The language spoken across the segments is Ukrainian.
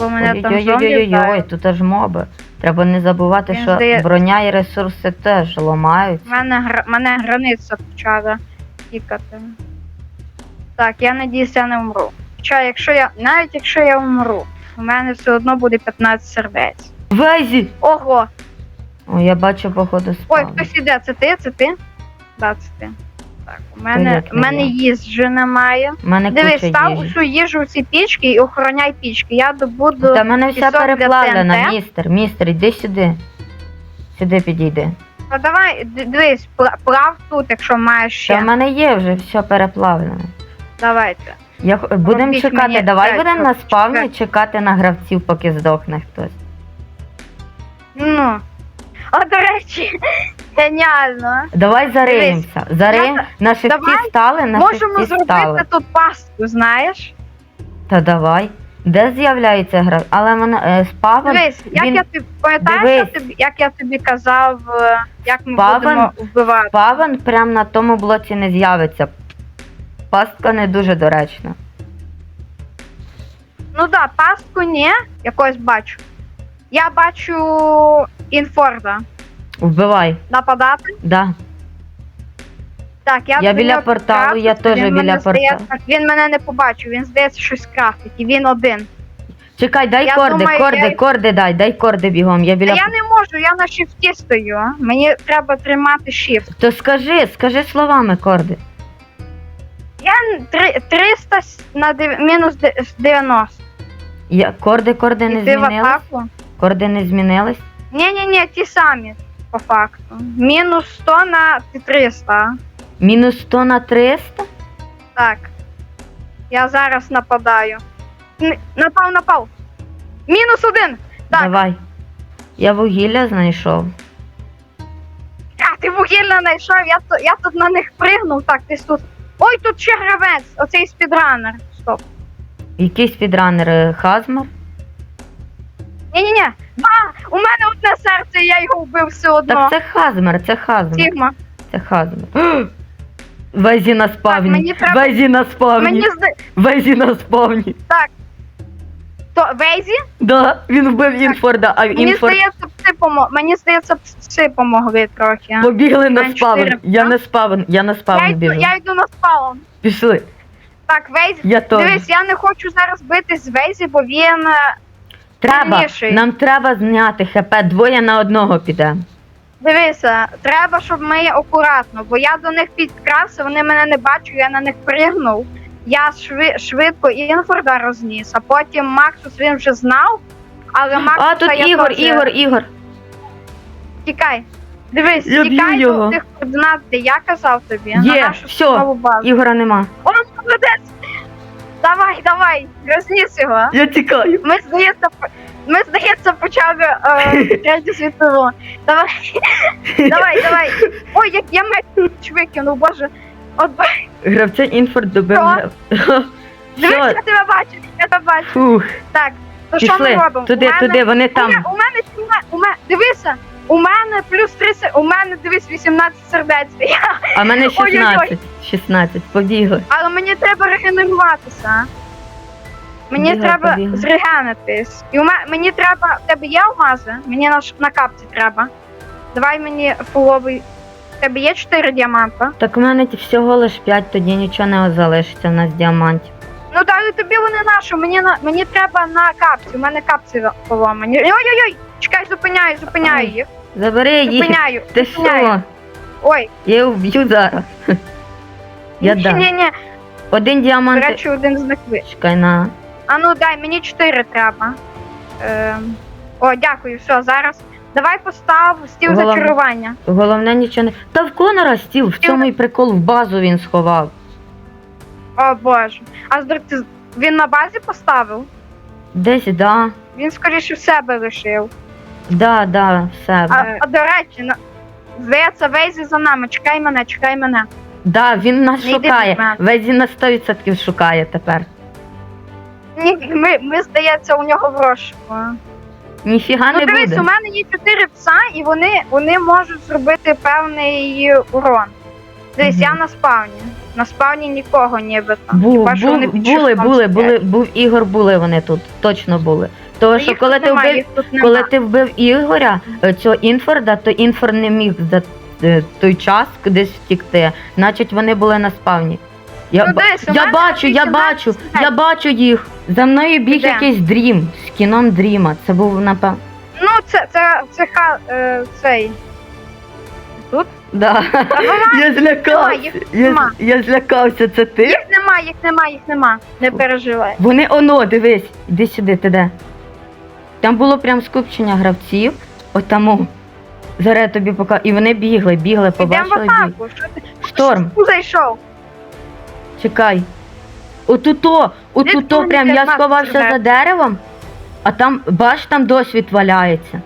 Бо мене там зомбі Ой-ой-ой, вдарили. тут аж моби. Треба не забувати, Він що здає- броня і ресурси теж ламають. В мене, гра- мене границя почала тікати. Так, я надіюсь, я не вмру. Хоча, якщо я. Навіть якщо я вмру, у мене все одно буде 15 сердець. Везі! Ого! О, я бачу, походу, Ой, хтось іде, це ти? Це ти? Так, це ти. Так, у мене, як у мене я? їжі немає. У мене Дивись, куча став їжі. усю їжу у ці пічки і охороняй пічки. Я добуду. Та в мене вся пісок для переплавлена, містер, містер, іди сюди. Сюди підійди. Ну давай, д- дивись, пла- плав тут, якщо маєш Та в ще. мене є вже все переплавлене. Давайте. Я х- будемо Робіть чекати, мені давай п'ять будемо на років спавні чекати. чекати на гравців, поки здохне хтось. Ну. О, до речі, геніально. Давай зариємося. Зарим... На шифті давай стали, на Можемо шифті зробити стали. тут пастку, знаєш? Та давай. Де з'являється гра? Але мене е, спавен. Дивись, як він- я тобі пам'ятаєш, Дивись. тобі, як я тобі казав, е, як ми Спавен- будемо вбивати. Спавен прям на тому блоці не з'явиться. Пастка не дуже доречна. Ну да, пастку ні, якось бачу. Я бачу інфорда. Вбивай, Нападати. да. Так, я, Я до біля порталу, я теж біля порталу. Він мене не побачив, він здається щось крафтить, і він один. Чекай, дай Я корди, думаю, корди, я- корди дай, дай корди бігом. Я біля. А я не можу, я на шифті стою. Мені треба тримати shift. То скажи, скажи словами корди. Я три- 300 с- на дев- мінус де- 90. Я... Корди, корди не Іти в змінились? атаку. Корди не змінились? Ні, ні, ні, ті самі, по факту. Мінус 100 на 300. Мінус 100 на 300? Так. Я зараз нападаю. Н- Напав, напав. Мінус один. Так. Давай. Я вугілля знайшов. А, ти вугілля знайшов, я, тут- я тут на них пригнув. Так, ти тут. Ой, тут ще гравець, оцей спідранер. Стоп. Якийсь фідранер е, Хазмар. Ні-ні-ні. А, у мене одне серце, я його вбив все одно. Так це Хазмар, це Хазмар. Сігма. Це Хазмар. Везі на спавні. мені треба- Везі на спавні. Мені зда... Везі на спавні. Так. То Вейзі? Да, він вбив Інфорда, а Мені Інфорд здається, пси помо... Мені здається, пси помогли трохи. побігли на спавн. чотири. Я на спавн, я на Я спавн йду, біжу. я йду на спаун. Пішли. Так, Вейзі. Я теж. Дивись, я не хочу зараз битись з Вейзі, бо він. е, Треба, сильніший. нам треба зняти хп, двоє на одного піде. Дивися, треба, щоб ми акуратно, бо я до них підкрався, вони мене не бачать, я на них пригнув. Я шви, швидко інфорда розніс, а потім Максус він вже знав, але Максуса А, тут я Ігор, теж... Ігор, Ігор. Тікай. Дивись, Я тікай його. до тих координат, де я казав тобі, на нашу нову базу. Ігора нема. О, молодець! Давай, давай, розніс його. Я тікаю. Ми, здається, ми, здається, почали е, третю світову. Давай, давай, давай. Ой, як я меч викинув, боже. От ба- Гравця Інфорд добив. Що? грав- дивись, Все, я тебе бачу, я тебе бачу. фух. Так, то що ми Пішли. робимо? Туди, у мене, туди, вони У там. мене, у мене, у мене, дивися, у мене плюс 3, се- у мене, дивись, 18 сердець. Я, А мене Ой-ой-ой. 16. 16. Побігли. але мені треба регенеруватися. Мені Бігай, треба побігай. зрегенитись. І у мене, мені треба, в тебе є алмази? Мені на, ш- на капці треба. Давай мені фуловий. В тебе є 4 діаманта? Так у мене всього лиш 5, тоді нічого не залишиться в нас діамантів. Ну даю тобі вони наші, мені на мені треба на капці. У мене капці поломані. Ой-ой-ой! Чекай, зупиняю, зупиняю їх. Забери їх. Зупиняю. Ти зупиняю. що? Ой, Я його вб'ю зараз. Я ні, дам. ні, ні. Один До діамант. речі, один з них ви. Чекай на. А ну дай, мені 4 треба. Ем... О, дякую, все, зараз. Давай постав стіл Головне. зачарування. Головне нічого не. Та в Конора стіл, в цьому і прикол в базу він сховав. О боже. А з ти він на базі поставив? Десь, да. Він скоріше в себе лишив. Да, да, все. А, а до речі, на... здається, Вейзі за нами. Чекай мене, чекай мене. Да, він нас Не йди від шукає. мене. Везі на 100% шукає тепер. Ні, ми, ми здається, у нього в розшуку. Ніфіга Ну не дивись, буде. у мене є чотири пса, і вони, вони можуть зробити певний урон. Дивись, Мгм. я на спавні. На спавні нікого нібито. Був, Хіба що вони був, під були, шифтом були, сидять. були, був Ігор, були вони тут. Точно були. Тому що Їх коли тут ти немає, вбив, їх тут коли ти вбив Ігоря, е, цього Інфорда, то Інфор не міг за той час кудись втікти. Значить, вони були на спавні. Я, Ну, дивись, я бачу, я бачу, я бачу їх. За мною біг Де? якийсь дрім з кіном дріма. Це був напевно. Ну, це, це, це, ха, е, цей. Тут? Да. Я злякався. їх Я, я злякався, це ти? Їх нема, їх нема, їх нема. Не переживай. Вони оно, дивись, іди сюди, ти де. Там було прям скупчення гравців, отаму. Зараз я тобі пока. І вони бігли, бігли, Ідемо в побачили. біг. атаку. Що ти? Шторм, зайшов? чекай. Отуто, отуто, вони прям я 15 сховався стріляють? за деревом, а там, бач, там досвід валяється.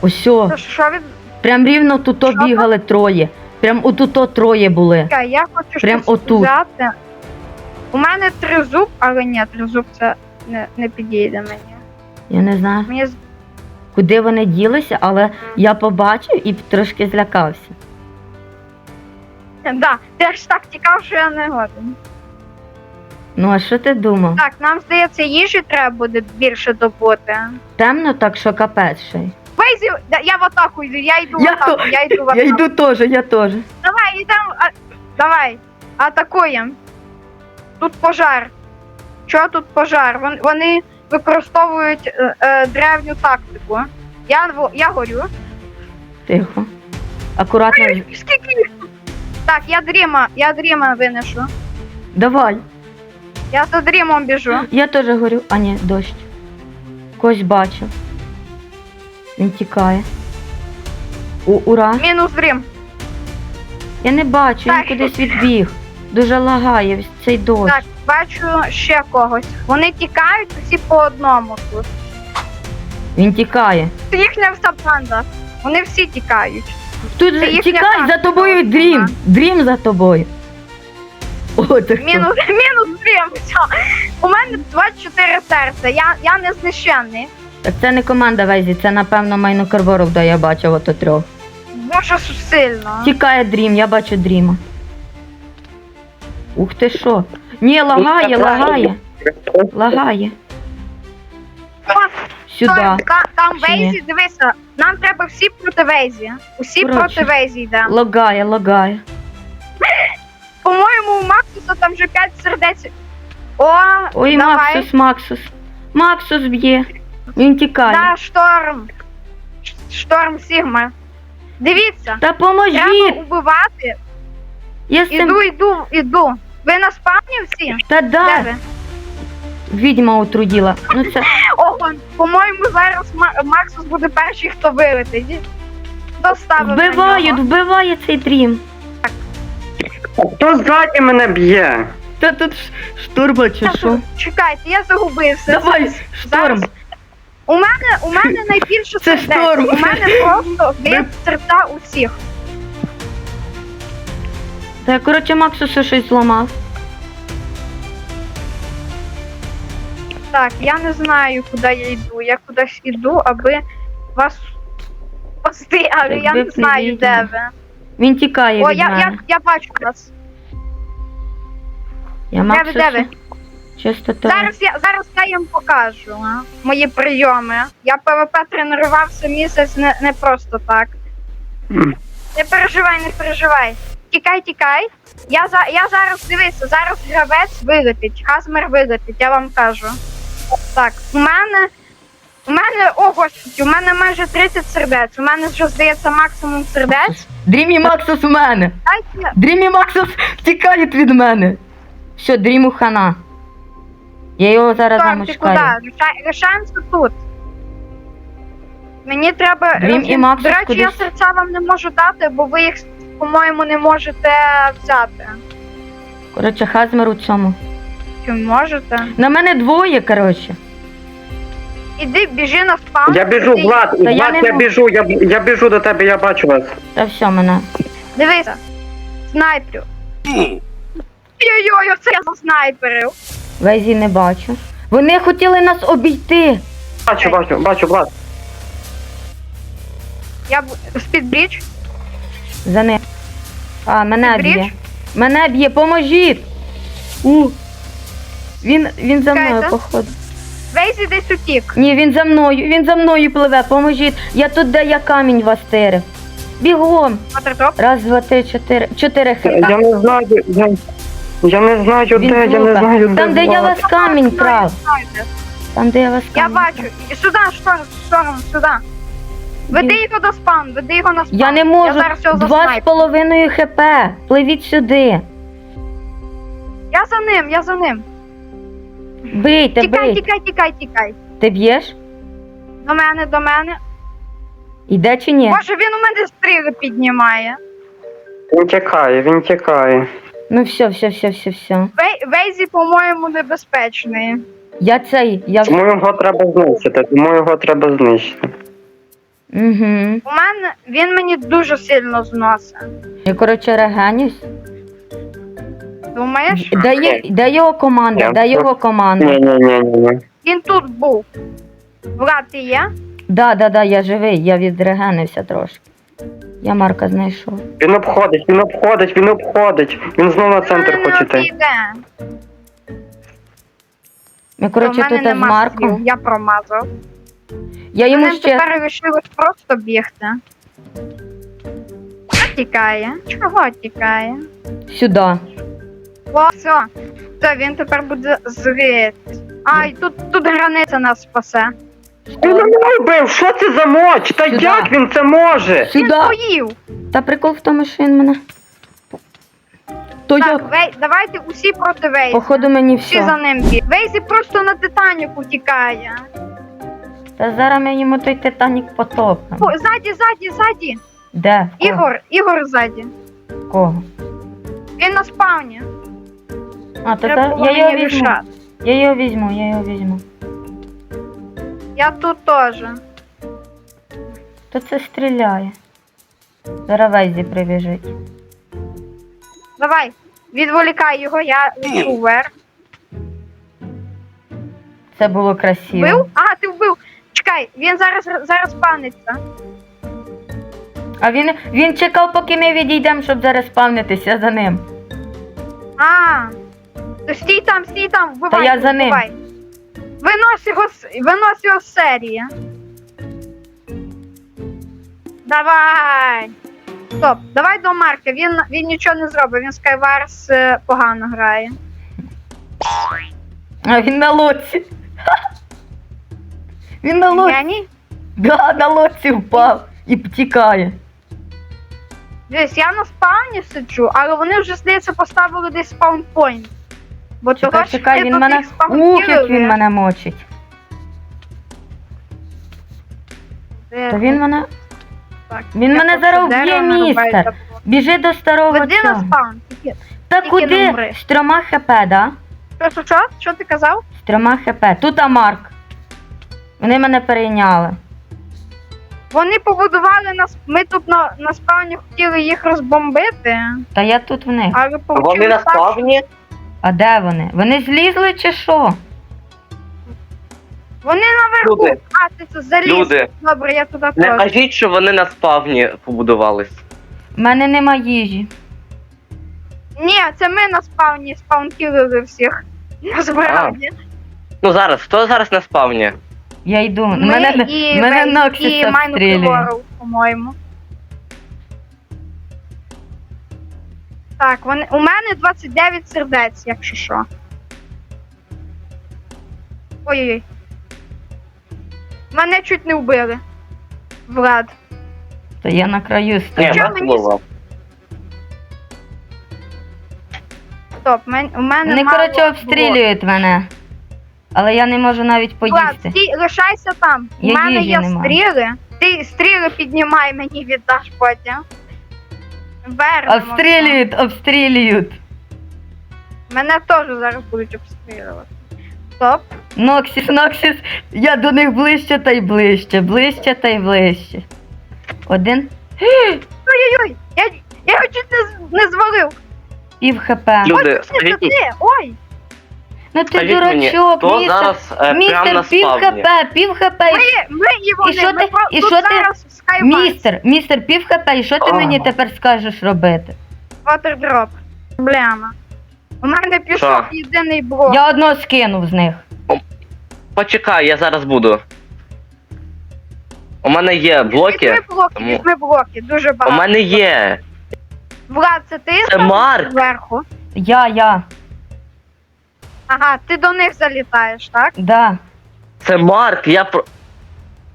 Ось, Що, що від... прям рівно туто Що там? бігали троє. Прям отуто троє були. Чекай, Я хочу Прям щось отут. взяти. У мене тризуб, але ні, тризуб це не, не підійде мені. Я не знаю, Мені з- куди вони ділися, але я побачив і трошки злякався. Да, ти ж так тікав, що я не годен. Ну, а що ти думав? Так, нам здається, їжі треба буде більше добути. Темно так, що капець ще. Вейзі, я в атаку йду, я йду в Я атаку, то- я йду в атаку. Я йду теж, я теж. Давай, йдемо. А... Давай, атакуємо. Тут пожар. Що тут пожар? Вон, вони використовують е, е, древню тактику. Я, я горю. Тихо. Акуратно. Скільки? Так, я дріма, я дріма винешу. Давай. Я за дрімом біжу. Я теж горю. А ні, дощ. Когось бачив. Він тікає. У, ура. Мінус дрім. Я не бачу, він кудись відбіг. Дуже лагає цей дощ. Так, бачу ще когось. Вони тікають всі по одному тут. Він тікає. Це їхня вся банда. Вони всі тікають. Тут Це же- їхня тікай за тобою дрім. Дрім за тобою. О, це хто? Мінус, мінус дрім. Все. У мене 24 серця. Я, я не знищений. Так це не команда Везі, це напевно майно Карворов, де я бачив ото трьох. Дуже сильно. Тікає дрім, я бачу дріма. Ух ти що? Ні, лагає, лагає. Лагає. Сюди. Там, там Чи ні? Вейзі, дивися, нам треба всі проти Вейзі. Усі Коротше. проти Вейзі йдемо. Лагає, лагає. По-моєму, у Максуса там вже 5 сердець. О, Ой, давай. Максус, Максус. Максус б'є. Він тікає. Да, шторм. Ш- Шторм Сігма. Дивіться, Та треба поможіть! убивати. Я з цим. Іду, іду, іду. Ви на спавні всі? Та Де да, ви? відьма отруділа. Ну це. Ого, по-моєму, зараз Ма- Максус буде перший, хто вилетить. Хто ставив на Вбивають, нього? вбиває цей дрім. Хто ззаді мене б'є? Та тут ш- штурма чи що? Чекайте, я загубився. Давай, шторм. У мене, у мене найбільше Це сердець. шторм. У мене просто б'є серця усіх. Та коротше Максусу щось зламав. Так, я не знаю, куди я йду. Я кудись іду, аби вас спасти, але Так я не знаю, де ви. Він тікає О, від я, мене. я, я бачу вас. Я Де ви, де ви? Чисто то. Зараз я зараз я їм покажу а, мої прийоми. Я ПВП тренувався місяць не, не просто так. Не переживай, не переживай. Тікай, тікай. Я за я зараз дивися, зараз гравець вилетить, Хазмер вилетить, я вам кажу. Так, у мене. У мене, о господи, у мене майже 30 сердець. У мене вже здається максимум сердець. Дрімі Максус у мене. Дайте. Дрімі Максус тікає від мене. Все, дріму хана. Я його зараз Торм, ти куди? Рішай- тут. Мені треба. Дрім і Максус До речі, я кудись. серця вам не можу дати, бо ви їх, по-моєму, не можете взяти. Коротше, Хазмер у цьому. Чи можете? На мене двоє, коротше. Іди, біжи на спаун. Я біжу, іди. Влад, Та я Влад, не я можу. біжу, я, я біжу до тебе, я бачу вас. Та все мене. Дивися. Снайперю. Ой-ой-ой, оце я заснайперив. Везі не бачу. Вони хотіли нас обійти. Бачу, бачу, бачу, Влад. Я б- спідбріч. За ним. А, мене Ти б'є. Мене б'є, поможіть! У. Він, він за мною, Чекайте. походу. Вейзі десь утік. Ні, він за мною, він за мною пливе, поможіть. Я тут, де я камінь вас тирив. Бігом. Раз, два, три, чотири. Чотири Я не знаю, я, я не знаю, Він де, я не знаю, де. Там, де я вас камінь крав. Там, де я вас Я камінь. бачу. І сюди, в сторону, сюди. Веди його до спаун, веди його на спаун. Я не можу. Я зараз його Два з заснайплю. половиною хп. Пливіть сюди. Я за ним, я за ним. Бийте, Тікай, бийте. тікай, тікай, тікай. Ти б'єш? До мене, до мене. Іде чи ні? Боже, він у мене стріли піднімає. Він тікає, він тікає. Ну все, все, все, все, все. Вей, Вейзі, по-моєму, небезпечний. Я цей, я. Тому його треба знищити, тому його треба знищити. Угу. У мене він мені дуже сильно зносить. Я, коротше, регенюсь. Думаєш? Де, є, де його команда? Де його команда? Ні, ні, ні, ні, ні. Він тут був. Влад, ти є? Да, да, да, я живий, я відрегенився трошки. Я Марка знайшов. Він обходить, він обходить, він обходить. Він знову на центр Він хоче йти. обійде. Ми, коротше, тут з Марком. Я промазав. Я йому Ним ще. тепер вирішили просто бігти. Що тікає? Чого тікає? Сюди. О, все. Все, він тепер буде зритись. А, і тут, тут границя нас спасе. Він мене вбив! Що це за моч? Та Сюди. як він це може? Він Сюди. поїв. Та прикол в тому, що він мене. То Так, як? Вей, давайте усі проти Вейзі. Походу мені Всі за ним біг. Вейзі просто на Титаніку тікає. Та зараз йому той Титанік потопнемо. О, ззаді, ззаді, ззаді. Де? В кого? Ігор, Ігор ззаді. В Кого? Він на спавні. А, то Треба та... я його мені візьму. рішати. Я його візьму, я його візьму. Я тут теж. То це стріляє. Зараз Вейзі прибіжить. Давай, відволікай його, я лечу вверх. Це було красиво. Вбив? А, ти вбив. Чекай, він зараз зараз паниться. А він, він чекав, поки ми відійдемо, щоб зараз спавнитися за ним. А, то стій там, стій там, вбивай. Та я за ним. вбивай. Винось його, з- винось його з серії. Давай. Стоп, давай до Марка. Він, він нічого не зробить, він Skywars е, погано грає. А він на лодці. Він на лодці. Я ні? Да, на лодці впав і втікає. Дивись, я на спавні сиджу, але вони вже, здається, поставили десь спаунпойнт. Бо того, Чекай, що чекай, ти він мене. спаункіли. Ух, як він мене мочить. Е, То він мене. так, він я мене зараз дерево вб'є, нарубаю містер. та- Біжи до старого Веди на цього. спаун. тільки. Та тільки не куди? умри. З трьома хп, да? Що, що, що? Ти казав? З трьома хп. Тут Амарк. Вони мене перейняли. Вони побудували нас. Ми тут на, на спавні хотіли їх розбомбити, Та я тут в них. але Вони на спавні? А де вони? Вони злізли чи що? Вони наверху. Люди. А, ти це заліз. Люди, Добре, я туди не теж. кажіть, що вони на спавні побудувались. В мене нема їжі. Ні, це ми на спавні спаункілили всіх. Насправді. Ну зараз, хто зараз на спавні? Я йду. Ми мене і, мене Вейс, і Майну стрілює. Кілору, по-моєму. Так, вони, у мене 29 сердець, якщо що. Ой-ой-ой. Мене чуть не вбили. Влад. То я на краю Ні, стою. Нас мені. Стоп, мен, у мене Вони, мало коротше, обстрілюють мене. Але я не можу навіть Влад, поїсти. стій, лишайся там. Я у мене їжі є нема. стріли. Ти стріли піднімай мені віддаш потім. Вернемо. Обстрілюють, обстрілюють. Мене теж зараз будуть обстрілювати. Стоп. Ноксіс, Ноксіс, я до них ближче та й ближче, ближче та й ближче. Один Ой-ой-ой! Я, я його чуть не, з- не звалив. пів хп. Люди, це скажіть, ти, ой! Ну ти скажіть мені, дурачок, хто містер. зараз е, прямо Містер, на пів спавні? хп, пів хп. Ми, ми і вони, що ми ти- про- і тут що ти- зараз. Містер, містер, пів хп, і що ти мені тепер скажеш робити? Water Проблема. У мене пішов Що? єдиний блок. Я одного скинув з них. Почекай, я зараз буду. У мене є блоки. Візьми блоки, тому- візьми блоки, дуже У багато. мене є. Влад, це ти Це Марк. зверху? Я, я, Ага, ти до них залітаєш, так? да. Це Марк, я про.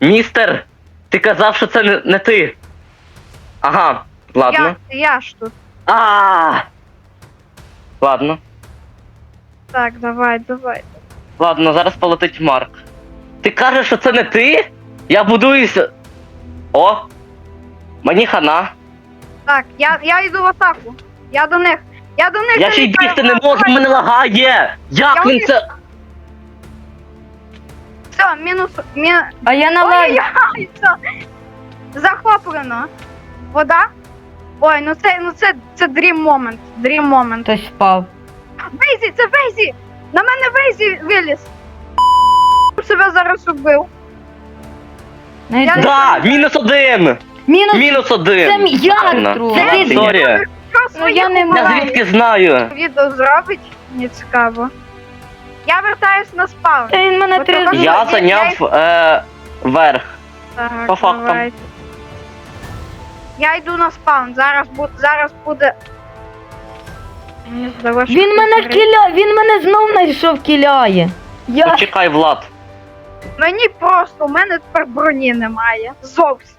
Містер! Ти казав, що це не, не ти. Ага, ладно. Я, я ж тут. А. Ладно. Так, давай, давай. Ладно, зараз полетить Марк. Ти кажеш, що це не ти? Я будуюся. О! Мені хана. Так, я, я йду в атаку. Я до них. Я до них Я ще й бігти не можу, мене лагає! Як Я він це. Все, мінус. Мі... А я на лаві. Ой-ой-ой, все. Захоплено. Вода? Ой, ну це, ну це, це дрім момент. Дрім момент. Хтось впав. Вейзі, це Вейзі! На мене Вейзі виліз. Себе зараз убив. Навіть Я- не- Да, мінус один! Мінус. Мінус один! Це тру. Це Це ти. Сорі. Ну, я не Я убиваю? звідки знаю? Відео зробить? Не цікаво. Я вертаюсь на спаун. Та він мене От три того, рази. Я зайняв е, верх. Так, по фактам. давайте. Я йду на спаун. Зараз буде. Зараз буде. Мені здалося, що Він мене хтось кіляє, він мене знов знайшов кіляє. Я. Почекай, Влад. Мені просто, у мене тепер броні немає. Зовсім.